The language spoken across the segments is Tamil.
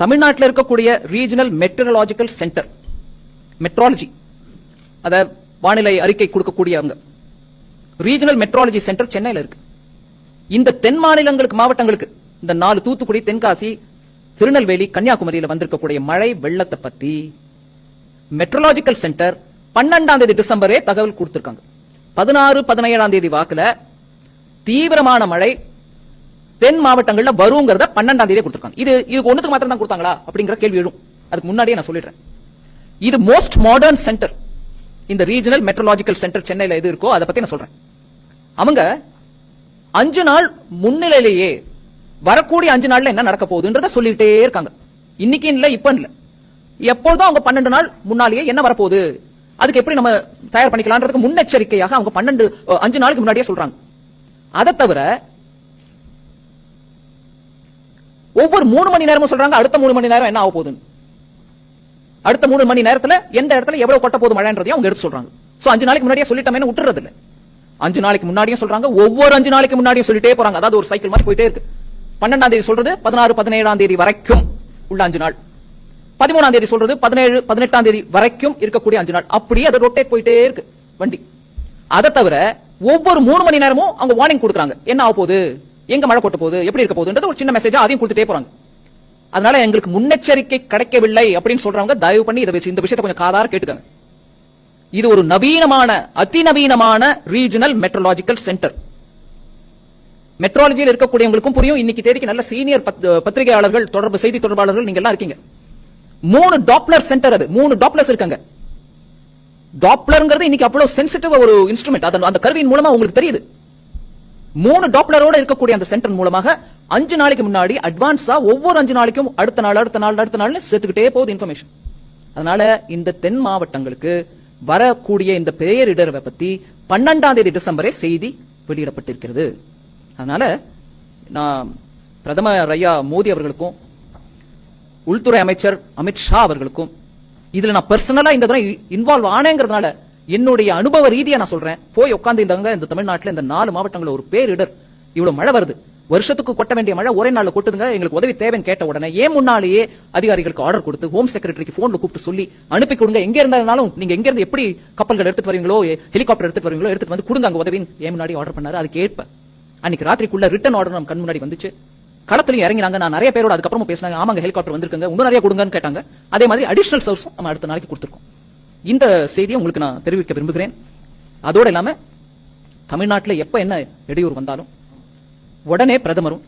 தமிழ்நாட்டில் இருக்கக்கூடிய ரீஜனல் மெட்ரலாஜிக்கல் சென்டர் மெட்ராலஜி அதை வானிலை அறிக்கை கொடுக்கக்கூடியவங்க. ரீஜனல் மெட்ராலஜி சென்டர் சென்னையில் இருக்கு. இந்த தென் மாநிலங்களுக்கு மாவட்டங்களுக்கு இந்த நாலு தூத்துக்குடி தென்காசி திருநெல்வேலி கன்னியாகுமரியில் வந்திருக்கக்கூடிய மழை வெள்ளத்தை பத்தி மெட்ரலாஜிக்கல் சென்டர் பன்னெண்டாம் தேதி டிசம்பரே தகவல் கொடுத்திருக்காங்க. பதினாறு பதினேழாம் தேதி வாக்குல தீவிரமான மழை தென் மாவட்டங்கள்ல வருங்கிறத பன்னெண்டாம் தேதி கொடுத்துருக்காங்க. இது இது ஒன்றுக்கு மாத்திரம் தான் கொடுத்தாங்களா? அப்படிங்கிற கேள்வி எழும். அதுக்கு முன்னாடியே நான் சொல்லிடுறேன். இது மோஸ்ட் மாடர்ன் சென்டர் இந்த ரீஜனல் மெட்ரலாஜிக்கல் சென்டர் சென்னையில் எது இருக்கோ அதை பத்தி நான் சொல்றேன். அவங்க அஞ்சு நாள் முன்னிலையிலேயே வரக்கூடிய அஞ்சு நாள்ல என்ன நடக்க போகுதுன்றத சொல்லிட்டே இருக்காங்க. இன்னைக்கு இல்ல இப்ப இல்ல. எப்பொழுதும் அவங்க பன்னெண்டு நாள் முன்னாலேயே என்ன வரப்போகுது? அதுக்கு எப்படி நம்ம தயார் பண்ணிக்கலாம்ன்றதுக்கு முன்னெச்சரிக்கையாக அவங்க பன்னெண்டு அஞ்சு நாளுக்கு முன்னாடியே சொல்றாங்க. அதை தவிர ஒவ்வொரு மூணு மணி நேரமும் சொல்றாங்க அடுத்த மூணு மணி நேரம் என்ன ஆக போகுதுன்னு. அடுத்த மூணு மணி நேரத்துல எந்த இடத்துல எவ்வளவு கொட்ட போது மழைன்றதையும் அவங்க எடுத்து சொல்றாங்க. சோ அஞ்சு நாளைக்கு முன்னாடியே சொல்லிட்டோமே விட்டுறது இல்ல அஞ்சு நாளைக்கு முன்னாடியும் சொல்றாங்க ஒவ்வொரு அஞ்சு நாளைக்கு முன்னாடியும் சொல்லிட்டே போறாங்க. அதாவது ஒரு சைக்கிள் மாதிரி போயிட்டே இருக்கு. பன்னெண்டாம் தேதி சொல்றது பதினாறு பதினேழாம் தேதி வரைக்கும் உள்ள அஞ்சு நாள். பதிமூணாம் தேதி சொல்றது பதினேழு பதினெட்டாம் தேதி வரைக்கும் இருக்கக்கூடிய அஞ்சு நாள். அப்படியே அது ரொட்டேட் போயிட்டே இருக்கு வண்டி. அதை தவிர ஒவ்வொரு மூணு மணி நேரமும் அவங்க வார்னிங் கொடுக்குறாங்க. என்ன ஆக போகுது? எங்க மழை கொட்ட போகுது? எப்படி இருக்க போகுதுன்றது ஒரு சின்ன மெசேஜா அதையும் கொடுத்துட்டே போறாங்க. அதனால எங்களுக்கு முன்னெச்சரிக்கை கிடைக்கவில்லை அப்படின்னு சொல்றவங்க தயவு பண்ணி இதை இந்த விஷயத்தை கொஞ்சம் காதார கேட்டுக்கங்க. இது ஒரு நவீனமான அதிநவீனமான ரீஜனல் மெட்ரோலாஜிக்கல் சென்டர் மெட்ரோலஜியில் இருக்கக்கூடியவங்களுக்கும் புரியும். இன்னைக்கு தேதிக்கு நல்ல சீனியர் பத்திரிகையாளர்கள் தொடர்பு செய்தி தொடர்பாளர்கள் நீங்க எல்லாம் இருக்கீங்க. மூணு டாப்லர் சென்டர் அது. மூணு டாப்லர்ஸ் இருக்காங்க. டாப்லர்ங்கிறது இன்னைக்கு அவ்வளவு சென்சிட்டிவ் ஒரு இன்ஸ்ட்ருமெண்ட் அந்த அந்த கருவியின் மூலமா உங்களுக்கு தெரியுது. மூணு டாப்லரோட இருக்கக்கூடிய அந்த சென்டர் மூலமாக அஞ்சு நாளைக்கு முன்னாடி அட்வான்ஸா ஒவ்வொரு அஞ்சு நாளைக்கும் அடுத்த நாள் அடுத்த நாள் அடுத்த நாள் சேர்த்துக்கிட்டே போகுது இன்ஃபர்மேஷன் அதனால இந்த தென் மாவட்டங்களுக்கு வரக்கூடிய இந்த பேரிடரை பத்தி பன்னெண்டாம் தேதி டிசம்பரே செய்தி வெளியிடப்பட்டிருக்கிறது. அதனால நான் பிரதமர் ஐயா மோடி அவர்களுக்கும் உள்துறை அமைச்சர் அமித்ஷா அவர்களுக்கும் இதுல நான் பர்சனலா இந்த தடவை இன்வால்வ் ஆனேங்கிறதுனால என்னுடைய அனுபவ ரீதியா நான் சொல்றேன். போய் உட்காந்து இருந்தாங்க இந்த தமிழ்நாட்டுல இந்த நாலு மாவட்டங்களில் ஒரு பேரிடர். இவ்வளவு மழை வருது. வருஷத்துக்கு கொட்ட வேண்டிய மழை ஒரே நாள்ல கொட்டுதுங்க. எங்களுக்கு உதவி தேவைன்னு கேட்ட உடனே ஏன் முன்னாலேயே அதிகாரிகளுக்கு ஆர்டர் கொடுத்து ஹோம் செக்ரட்டரிக்கு போன்ல கூப்பிட்டு சொல்லி அனுப்பி கொடுங்க. எங்க இருந்தாலும் நீங்க எங்க இருந்து எப்படி கப்பல்கள் எடுத்துட்டு வரீங்களோ ஹெலிகாப்டர் எடுத்துட்டு வரீங்களோ எடுத்துட்டு வந்து கொடுங்க அங்க உதவின்னு ஏன் முன்னாடி ஆர்டர் பண்ணாரு? அதுக்கு ஏற்ப. அன்னைக்கு ராத்திரிக்குள்ள ரிட்டன் ஆர்டர் நம்ம கண் முன்னாடி வந்துச்சு. களத்துலயும் இறங்கினாங்க. நான் நிறைய பேரோட அதுக்கப்புறம் பேசினாங்க. ஆமாங்க ஹெலிகாப்டர் வந்திருக்காங்க. இன்னும் நிறைய கொடுங்கன்னு கேட்டாங்க. அதே மாதிரி அடிஷனல் சோர்ஸ் நம்ம அடுத்த நாளைக்கு கொடுத்துருக்கோம். இந்த செய்தியை உங்களுக்கு நான் தெரிவிக்க விரும்புகிறேன். அதோட இல்லாம தமிழ்நாட்டில் எப்ப என்ன இடையூறு வந்தாலும் உடனே பிரதமரும்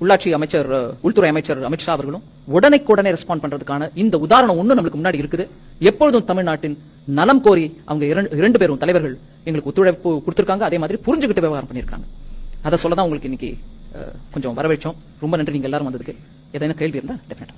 உள்ளாட்சி அமைச்சர் உள்துறை அமைச்சர் அமித்ஷா அவர்களும் உடனே ரெஸ்பாண்ட் பண்றதுக்கான இந்த உதாரணம் ஒன்று நம்மளுக்கு முன்னாடி இருக்குது. எப்பொழுதும் தமிழ்நாட்டின் நலம் கோரி அவங்க இரண்டு- இரண்டு பேரும் தலைவர்கள் எங்களுக்கு ஒத்துழைப்பு கொடுத்திருக்காங்க. அதே மாதிரி புரிஞ்சுக்கிட்டு விவகாரம் பண்ணிருக்காங்க அதை சொல்ல தான் உங்களுக்கு இன்னைக்கு கொஞ்சம் வரவேற்றோம். ரொம்ப நன்றி. நீங்க எல்லாரும் வந்ததுக்கு. ஏதாவது கேள்வி இருந்தா டெஃபினட்டா